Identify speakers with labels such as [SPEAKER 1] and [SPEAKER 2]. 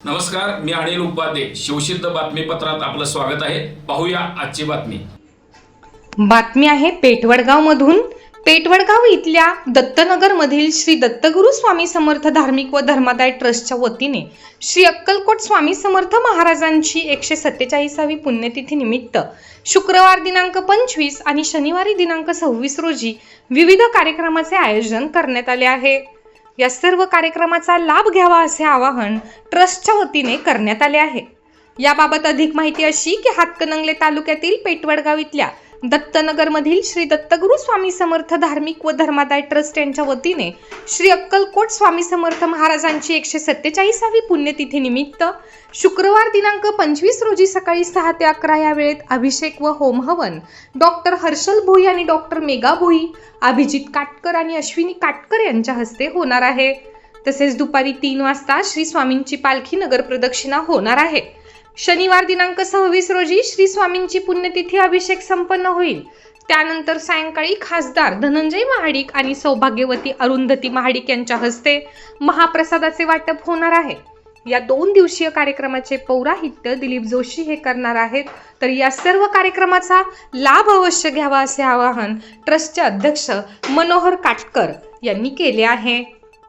[SPEAKER 1] नमस्कार मी अनिल उपाध्ये. शिवसिद्ध बातमीपत्रात आपलं स्वागत आहे. पाहूया आजची बातमी.
[SPEAKER 2] बातमी आहे पेठवडगाव मधून पेटवडगाव इथल्या दत्तनगर मधील श्री दत्तगुरु स्वामी समर्थ धार्मिक व धर्मादाय ट्रस्टच्या वतीने श्री अक्कलकोट स्वामी समर्थ महाराजांची एकशे सत्तेचाळीसावी पुण्यतिथी निमित्त शुक्रवार दिनांक पंचवीस आणि शनिवारी दिनांक सव्वीस रोजी विविध कार्यक्रमाचे आयोजन करण्यात आले आहे. या सर्व कार्यक्रमाचा लाभ घ्यावा असे आवाहन ट्रस्टच्या वतीने करण्यात आले आहे. याबाबत अधिक माहिती अशी की हातकणंगले तालुक्यातील पेटवडगाव इथल्या दत्तनगरमधील श्री दत्तगुरु स्वामी समर्थ धार्मिक व धर्मादाय ट्रस्ट यांच्या वतीने श्री अक्कलकोट स्वामी समर्थ महाराजांची एकशे सत्तेचाळीसावी पुण्यतिथी निमित्त शुक्रवार दिनांक पंचवीस रोजी सकाळी सहा ते अकरा या वेळेत अभिषेक व होम हवन. डॉक्टर हर्षल भोई आणि डॉक्टर मेगा भोई अभिजित काटकर आणि अश्विनी काटकर यांच्या हस्ते होणार आहे. तसेच दुपारी तीन वाजता श्री स्वामींची पालखी नगर प्रदक्षिणा होणार आहे. शनिवार दिनांक सव्वीस रोजी श्री स्वामींची पुण्यतिथी अभिषेक संपन्न होईल. त्यानंतर सायंकाळी खासदार धनंजय महाडिक आणि सौभाग्यवती अरुंधती महाडिक यांच्या हस्ते महाप्रसादाचे वाटप होणार आहे. या दोन दिवसीय कार्यक्रमाचे पौराहित्य दिलीप जोशी हे करणार आहेत. तर या सर्व कार्यक्रमाचा लाभ अवश्य घ्यावा असे आवाहन ट्रस्टचे अध्यक्ष मनोहर काटकर यांनी केले आहे.